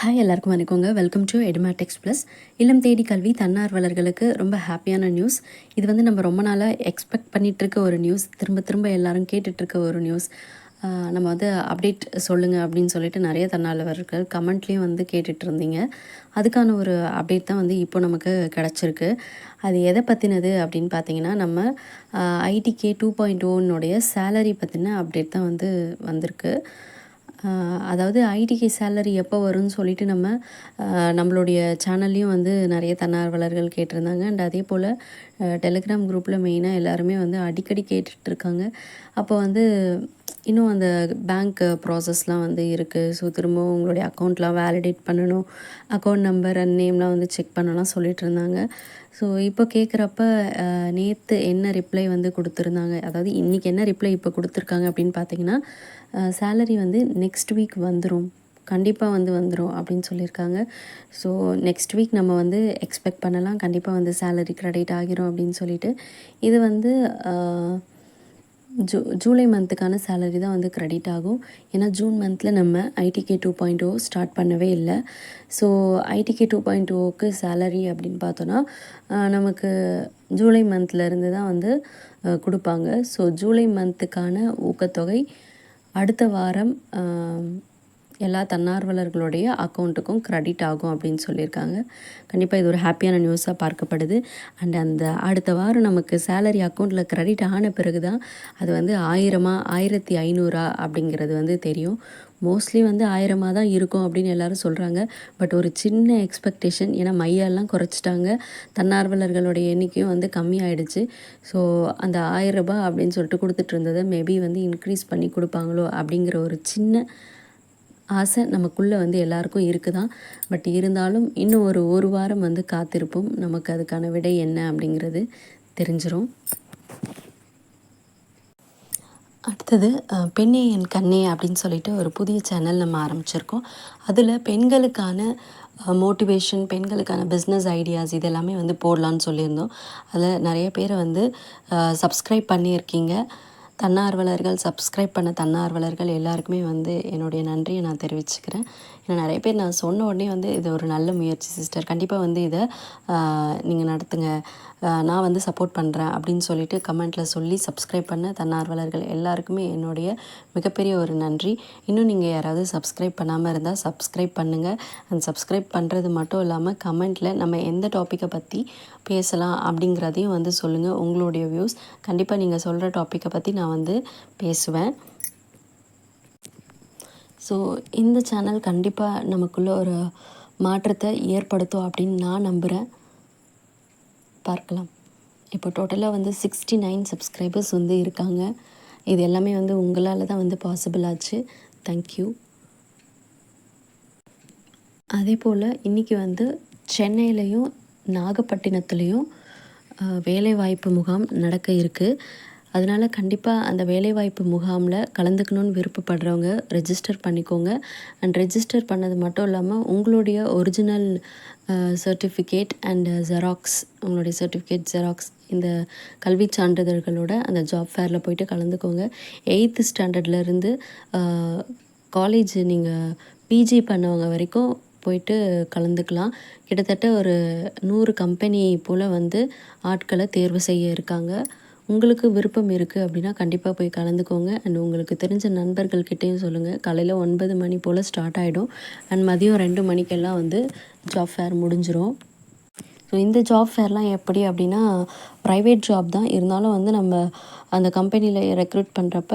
Hi எல்லாருக்கும் வணக்கங்க. Welcome to Edumatics plus இல்லம் தேடி கல்வி தன்னார்வலர்களுக்கு ரொம்ப ஹாப்பியான நியூஸ் இது வந்து நம்ம ரொம்ப நாளாக எக்ஸ்பெக்ட் பண்ணிகிட்ருக்க இருக்க ஒரு நியூஸ் திரும்ப திரும்ப எல்லாரும் கேட்டுட்ருக்க ஒரு நியூஸ் நம்ம வந்து அப்டேட் சொல்லுங்கள் அப்படின்னு சொல்லிட்டு நிறைய தன்னார்வலர்கள் கமெண்ட்லேயும் வந்து கேட்டுட்டு இருந்தீங்க அதுக்கான ஒரு அப்டேட் தான் வந்து இப்போ நமக்கு கிடச்சிருக்கு. அது எதை பற்றினது அப்படின்னு பார்த்தீங்கன்னா நம்ம ஐடிகே டூ பாயிண்ட் ஓனுடைய சேலரி பற்றின அப்டேட் தான் வந்து வந்திருக்கு. அதாவது ஐடிக்கு சேலரி எப்போ வரும்னு சொல்லிட்டு நம்ம நம்மளுடைய சேனல்லையும் வந்து நிறைய தன்னார்வலர்கள் கேட்டிருந்தாங்க. அண்ட் அதே போல் டெலிகிராம் குரூப்பில் மெயினாக எல்லாருமே வந்து அடிக்கடி கேட்டுட்ருக்காங்க. அப்போ வந்து இன்னும் அந்த பேங்க் ப்ராசஸ்லாம் வந்து இருக்குது ஸோ திரும்பவும் உங்களுடைய அக்கௌண்ட்லாம் வேலிடேட் பண்ணணும். அக்கௌண்ட் நம்பர் அண்ட் நேம்லாம் வந்து செக் பண்ணலாம் சொல்லிட்டு இருந்தாங்க ஸோ இப்போ கேட்குறப்ப நேற்று என்ன ரிப்ளை வந்து கொடுத்துருந்தாங்க? அதாவது இன்றைக்கி என்ன ரிப்ளை இப்போ கொடுத்துருக்காங்க அப்படின்னு பார்த்தீங்கன்னா சேலரி வந்து நெக்ஸ்ட் வீக் வந்துடும் கண்டிப்பாக வந்து வந்துடும் அப்படின்னு சொல்லியிருக்காங்க. ஸோ நெக்ஸ்ட் வீக் நம்ம வந்து எக்ஸ்பெக்ட் பண்ணலாம். கண்டிப்பாக வந்து சேலரி க்ரெடிட் ஆகிரும் அப்படின்னு சொல்லிட்டு. இது வந்து ஜூ ஜூலை மந்த்துக்கான சேலரி தான் வந்து க்ரெடிட் ஆகும். ஏன்னா ஜூன் மந்தில் நம்ம ஐடிகே டூ பாயிண்ட் ஓ ஸ்டார்ட் பண்ணவே இல்லை. ஸோ ஐடிகே டூ பாயிண்ட் ஓக்கு சேலரி அப்படின்னு பார்த்தோன்னா நமக்கு ஜூலை மந்த்லேருந்து தான் வந்து கொடுப்பாங்க. ஸோ ஜூலை மந்த்துக்கான ஊக்கத்தொகை அடுத்த வாரம் எல்லா தன்னார்வலர்களுடைய அக்கௌண்ட்டுக்கும் க்ரெடிட் ஆகும் அப்படின்னு சொல்லியிருக்காங்க. கண்டிப்பாக இது ஒரு ஹாப்பியான நியூஸாக பார்க்கப்படுது. அண்ட் அந்த அடுத்த வாரம் நமக்கு சேலரி அக்கௌண்ட்டில் க்ரெடிட் ஆன பிறகு தான் அது வந்து ஆயிரமா ஆயிரத்தி ஐநூறா அப்படிங்கிறது வந்து தெரியும். மோஸ்ட்லி வந்து ஆயிரமாக தான் இருக்கும் அப்படின்னு எல்லாரும் சொல்கிறாங்க பட் ஒரு சின்ன எக்ஸ்பெக்டேஷன் ஏன்னா மையெல்லாம் குறைச்சிட்டாங்க. தன்னார்வலர்களுடைய எண்ணிக்கையும் வந்து கம்மியாயிடுச்சு. ஸோ அந்த ஆயிரம் ரூபாய் அப்படின்னு சொல்லிட்டு கொடுத்துட்டு இருந்ததை மேபி வந்து இன்க்ரீஸ் பண்ணி கொடுப்பாங்களோ அப்படிங்கிற ஒரு சின்ன ஆசை நமக்குள்ளே வந்து எல்லாருக்கும் இருக்குதான். பட் இருந்தாலும் இன்னும் ஒரு ஒரு வாரம் வந்து காத்திருப்போம். நமக்கு அதுக்கான விடை என்ன அப்படிங்கிறது தெரிஞ்சிடும் அடுத்தது பெண்ணே என் கண்ணே அப்படின்னு சொல்லிட்டு ஒரு புதிய சேனல் நம்ம ஆரம்பிச்சிருக்கோம். அதில் பெண்களுக்கான மோட்டிவேஷன் பெண்களுக்கான பிஸ்னஸ் ஐடியாஸ் இதெல்லாமே வந்து போடலான்னு சொல்லியிருந்தோம். அதில் நிறைய பேரை வந்து சப்ஸ்கிரைப் பண்ணியிருக்கீங்க. தன்னார்வலர்கள் சப்ஸ்கிரைப் பண்ண தன்னார்வலர்கள் எல்லாருக்குமே வந்து என்னுடைய நன்றியை நான் தெரிவிச்சுக்கிறேன். ஏன்னா நிறைய பேர் நான் சொன்ன உடனே வந்து இது ஒரு நல்ல முயற்சி சிஸ்டர் கண்டிப்பாக வந்து இதை நீங்கள் நடத்துங்க. நான் வந்து சப்போர்ட் பண்ணுறேன் அப்படின்னு சொல்லிட்டு கமெண்ட்டில் சொல்லி சப்ஸ்கிரைப் பண்ண தன்னார்வலர்கள் எல்லாருக்குமே என்னுடைய மிகப்பெரிய ஒரு நன்றி. இன்னும் நீங்கள் யாராவது சப்ஸ்கிரைப் பண்ணாமல் இருந்தால் சப்ஸ்கிரைப் பண்ணுங்கள் அண்ட் சப்ஸ்கிரைப் பண்ணுறது மட்டும் இல்லாமல் கமெண்ட்டில் நம்ம எந்த டாப்பிக்கை பற்றி பேசலாம் அப்படிங்கிறதையும் வந்து சொல்லுங்கள் உங்களுடைய வியூஸ் கண்டிப்பாக நீங்கள் சொல்கிற டாப்பிக்கை பற்றி நான் வந்து பேசுவேன். ஸோ இந்த சேனல் கண்டிப்பாக நமக்குள்ளே ஒரு மாற்றத்தை ஏற்படுத்தும் அப்படின்னு நான் நம்புகிறேன் பார்க்கலாம். இப்போ டோட்டலாக வந்து சிக்ஸ்டி நைன் சப்ஸ்கிரைபர்ஸ் வந்து இருக்காங்க. இது எல்லாமே வந்து உங்களால் தான் வந்து பாசிபிள் ஆச்சு. தேங்க்யூ அதே போல் இன்றைக்கி வந்து சென்னையிலையும் நாகப்பட்டினத்துலேயும் வேலைவாய்ப்பு முகாம் நடக்க இருக்குது அதனால் கண்டிப்பாக அந்த வேலைவாய்ப்பு முகாமில் கலந்துக்கணும்னு விருப்பப்படுறவங்க ரெஜிஸ்டர் பண்ணிக்கோங்க. அண்ட் ரெஜிஸ்டர் பண்ணது மட்டும் இல்லாமல் உங்களுடைய ஒரிஜினல் சர்டிஃபிகேட் அண்ட் ஜெராக்ஸ் உங்களுடைய சர்டிஃபிகேட் ஜெராக்ஸ் இந்த கல்வி சான்றிதழ்களோட அந்த ஜாப் ஃபேரில் போயிட்டு கலந்துக்கோங்க. எயித்து ஸ்டாண்டர்ட்லேருந்து காலேஜ் நீங்கள் பிஜி பண்ணவங்க வரைக்கும் போயிட்டு கலந்துக்கலாம். கிட்டத்தட்ட ஒரு நூறு கம்பெனி போல் வந்து ஆட்களை தேர்வு செய்ய இருக்காங்க. உங்களுக்கு விருப்பம் இருக்குது அப்படின்னா கண்டிப்பாக போய் கலந்துக்கோங்க. அண்ட் உங்களுக்கு தெரிஞ்ச நண்பர்கள்கிட்டேயும் சொல்லுங்கள் காலையில் ஒன்பது மணி போல் ஸ்டார்ட் ஆகிடும் அண்ட் மதியம் ரெண்டு மணிக்கெல்லாம் வந்து ஜாப் ஃபேர் முடிஞ்சிடும் ஸோ இந்த ஜாப் ஃபேர்லாம் எப்படி அப்படின்னா ப்ரைவேட் ஜாப் தான். இருந்தாலும் வந்து நம்ம அந்த கம்பெனியில் ரெக்ரூட் பண்ணுறப்ப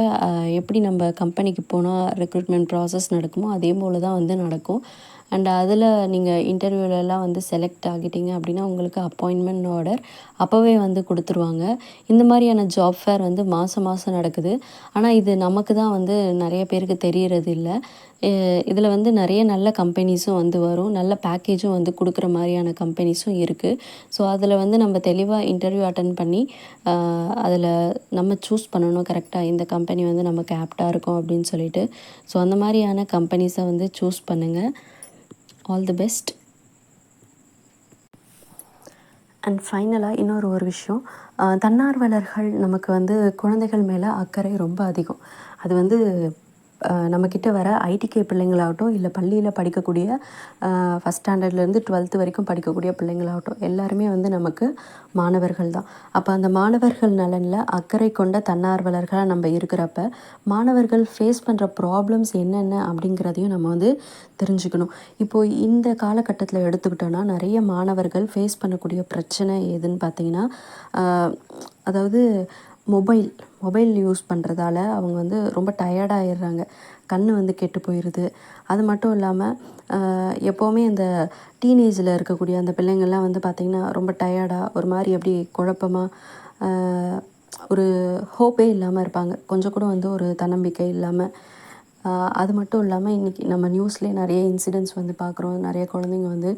எப்படி நம்ம கம்பெனிக்கு போனால் ரெக்ரூட்மெண்ட் ப்ராசஸ் நடக்குமோ அதே போல் தான் வந்து நடக்கும். அண்ட் அதில் நீங்கள் இன்டர்வியூலலாம் வந்து செலக்ட் ஆகிட்டீங்க அப்படின்னா உங்களுக்கு அப்பாயின்மெண்ட் ஆர்டர் அப்போவே வந்து கொடுத்துருவாங்க. இந்த மாதிரியான ஜாப் ஃபேர் வந்து மாதம் மாதம் நடக்குது. ஆனால் இது நமக்கு தான் வந்து நிறைய பேருக்கு தெரியறது இல்லை. இதில் வந்து நிறைய நல்ல கம்பெனிஸும் வந்து வரும். நல்ல பேக்கேஜும் வந்து கொடுக்குற மாதிரியான கம்பெனிஸும் இருக்குது ஸோ அதில் வந்து நம்ம தெளிவாக இன்டர்வியூ அட்டன் பண்ணி அதில் நம்ம சூஸ் பண்ணணும் கரெக்டாக இந்த கம்பெனி வந்து நமக்கு ஆப்டாக இருக்கும் அப்படின்னு சொல்லிட்டு. ஸோ அந்த மாதிரியான கம்பெனிஸை வந்து சூஸ் பண்ணுங்கள் ஆல் தி பெஸ்ட் அண்ட் ஃபைனலாக இன்னொரு ஒரு விஷயம். தன்னார்வலர்கள் நமக்கு வந்து குழந்தைகள் மேலே அக்கறை ரொம்ப அதிகம். அது வந்து நம்மக்கிட்ட வர ஐடிகே பிள்ளைங்களாகட்டும் இல்லை பள்ளியில் படிக்கக்கூடிய ஃபஸ்ட் ஸ்டாண்டர்ட்லேருந்து டுவெல்த்து வரைக்கும் படிக்கக்கூடிய பிள்ளைங்களாகட்டும் எல்லாருமே வந்து நமக்கு மாணவர்கள் தான். அப்போ அந்த மாணவர்கள் நலனில் அக்கறை கொண்ட தன்னார்வலர்களாக நம்ம இருக்கிறப்ப மாணவர்கள் ஃபேஸ் பண்ணுற ப்ராப்ளம்ஸ் என்னென்ன அப்படிங்கிறதையும் நம்ம வந்து தெரிஞ்சுக்கணும். இப்போது இந்த காலகட்டத்தில் எடுத்துக்கிட்டோன்னா நிறைய மாணவர்கள் ஃபேஸ் பண்ணக்கூடிய பிரச்சனை எதுன்னு பார்த்தீங்கன்னா அதாவது மொபைல் மொபைல் யூஸ் பண்ணுறதால அவங்க வந்து ரொம்ப டயர்டாகிடுறாங்க கண் வந்து கெட்டு போயிடுது அது மட்டும் இல்லாமல் எப்போவுமே இந்த டீனேஜில் இருக்கக்கூடிய அந்த பிள்ளைங்கள்லாம் வந்து பார்த்திங்கன்னா ரொம்ப டயர்டாக ஒரு மாதிரி அப்படி குழப்பமாக ஒரு ஹோப்பே இல்லாமல் இருப்பாங்க. கொஞ்சம் கூட வந்து ஒரு தன்னம்பிக்கை இல்லாமல் அது மட்டும் இல்லாமல் இன்றைக்கி நம்ம நியூஸ்லேயே நிறைய இன்சிடென்ட்ஸ் வந்து பார்க்குறோம் நிறைய குழந்தைங்க வந்து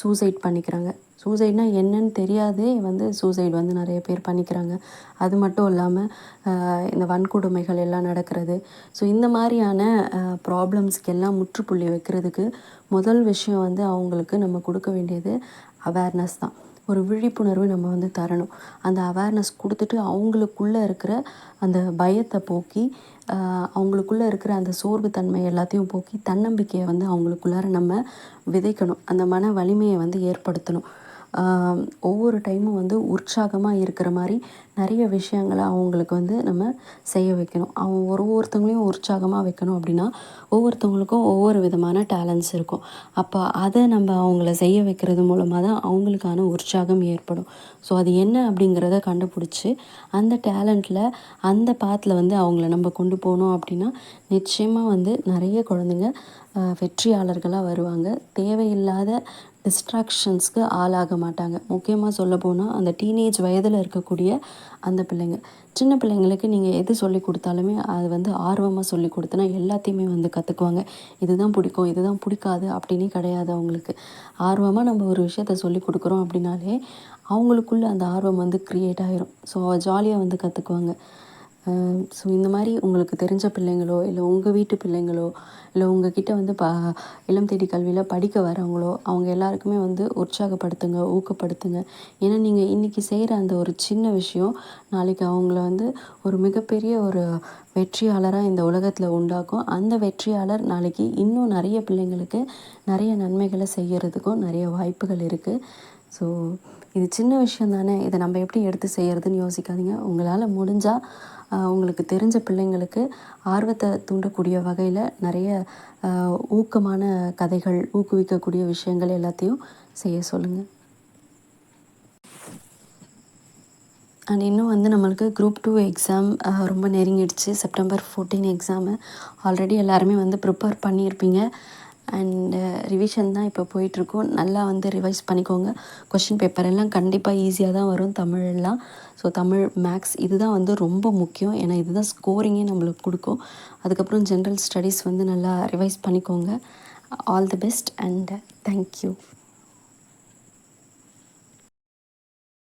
சூசைட் பண்ணிக்கிறாங்க. சூசைட்னா என்னன்னு தெரியாதே வந்து சூசைட் வந்து நிறைய பேர் பண்ணிக்கிறாங்க. அது மட்டும் இல்லாமல் இந்த வன்கொடுமைகள் எல்லாம் நடக்கிறது. ஸோ இந்த மாதிரியான ப்ராப்ளம்ஸ்க்கு எல்லாம் முற்றுப்புள்ளி வைக்கிறதுக்கு முதல் விஷயம் வந்து அவங்களுக்கு நம்ம கொடுக்க வேண்டியது அவேர்னஸ் தான். ஒரு விழிப்புணர்வு நம்ம வந்து தரணும். அந்த அவேர்னஸ் கொடுத்துட்டு அவங்களுக்குள்ளே இருக்கிற அந்த பயத்தை போக்கி அவங்களுக்குள்ளே இருக்கிற அந்த சோர்வுத்தன்மை எல்லாத்தையும் போக்கி தன்னம்பிக்கையை வந்து அவங்களுக்குள்ளார நம்ம விதைக்கணும். அந்த மன வலிமையை வந்து ஏற்படுத்தணும். ஒவ்வொரு டைமும் வந்து உற்சாகமாக இருக்கிற மாதிரி நிறைய விஷயங்களை அவங்களுக்கு வந்து நம்ம செய்ய வைக்கணும். அவங்க ஒரு ஒவ்வொருத்தவங்களையும் உற்சாகமாக வைக்கணும் அப்படின்னா ஒவ்வொருத்தவங்களுக்கும் ஒவ்வொரு விதமான டேலண்ட்ஸ் இருக்கும். அப்போ அதை நம்ம அவங்கள செய்ய வைக்கிறது மூலமாக தான் அவங்களுக்கான உற்சாகம் ஏற்படும். ஸோ அது என்ன அப்படிங்கிறத கண்டுபிடிச்சி அந்த டேலண்ட்டில் அந்த பாத்தில் வந்து அவங்கள நம்ம கொண்டு போனோம் அப்படின்னா நிச்சயமாக வந்து நிறைய குழந்தைங்க வெற்றியாளர்களாக வருவாங்க. தேவையில்லாத டிஸ்ட்ராக்ஷன்ஸ்க்கு ஆளாக மாட்டாங்க. முக்கியமாக சொல்ல போனால் அந்த டீனேஜ் வயதில் இருக்கக்கூடிய அந்த பிள்ளைங்க. சின்ன பிள்ளைங்களுக்கு நீங்கள் எது சொல்லி கொடுத்தாலுமே அது வந்து ஆர்வமாக சொல்லி கொடுத்தனா எல்லாத்தையுமே வந்து கற்றுக்குவாங்க இதுதான் பிடிக்கும் இதுதான் பிடிக்காது அப்படின்னே கிடையாது அவங்களுக்கு. ஆர்வமாக நம்ம ஒரு விஷயத்த சொல்லி கொடுக்குறோம் அப்படின்னாலே அவங்களுக்குள்ள அந்த ஆர்வம் வந்து க்ரியேட் ஆகிரும் ஸோ ஜாலியாக வந்து கற்றுக்குவாங்க Um, ஸோ இந்த மாதிரி உங்களுக்கு தெரிஞ்ச பிள்ளைங்களோ இல்லை உங்கள் வீட்டு பிள்ளைங்களோ இல்லை உங்ககிட்ட வந்து ப இளம் தேடி கல்வியில் படிக்க வரவங்களோ அவங்க எல்லாருக்குமே வந்து உற்சாகப்படுத்துங்க ஊக்கப்படுத்துங்க. ஏன்னா நீங்கள் இன்றைக்கி செய்கிற அந்த ஒரு சின்ன விஷயம் நாளைக்கு அவங்கள வந்து ஒரு மிகப்பெரிய ஒரு வெற்றியாளராக இந்த உலகத்தில் உண்டாக்கும். அந்த வெற்றியாளர் நாளைக்கு இன்னும் நிறைய பிள்ளைங்களுக்கு நிறைய நன்மைகளை செய்கிறதுக்கும் நிறைய வாய்ப்புகள் இருக்குது ஸோ இது சின்ன விஷயம் தானே? இதை நம்ம எப்படி எடுத்து செய்கிறதுன்னு யோசிக்காதீங்க. உங்களால் முடிஞ்சால் உங்களுக்கு தெரிஞ்ச பிள்ளைங்களுக்கு ஆர்வத்தை தூண்டக்கூடிய வகையில் நிறைய ஊக்கமான கதைகள் ஊக்குவிக்கக்கூடிய விஷயங்கள் எல்லாத்தையும் செய்ய சொல்லுங்கள் அண்ட் இன்னும் வந்து நம்மளுக்கு குரூப் டூ எக்ஸாம் ரொம்ப நெருங்கிடுச்சு. செப்டம்பர் ஃபோர்டீன் எக்ஸாமு ஆல்ரெடி எல்லாருமே வந்து ப்ரிப்பேர் பண்ணியிருப்பீங்க. அண்டு ரிவிஷன் uh, தான் இப்போ போயிட்டுருக்கோம் நல்லா வந்து ரிவைஸ் பண்ணிக்கோங்க. கொஷின் பேப்பர் எல்லாம் கண்டிப்பாக ஈஸியாக தான் வரும். தமிழெல்லாம் ஸோ தமிழ் மேக்ஸ் இதுதான் வந்து ரொம்ப முக்கியம். ஏன்னா இதுதான் ஸ்கோரிங்கே நம்மளுக்கு கொடுக்கும். அதுக்கப்புறம் ஜென்ரல் ஸ்டடீஸ் வந்து நல்லா ரிவைஸ் பண்ணிக்கோங்க. All the best and thank you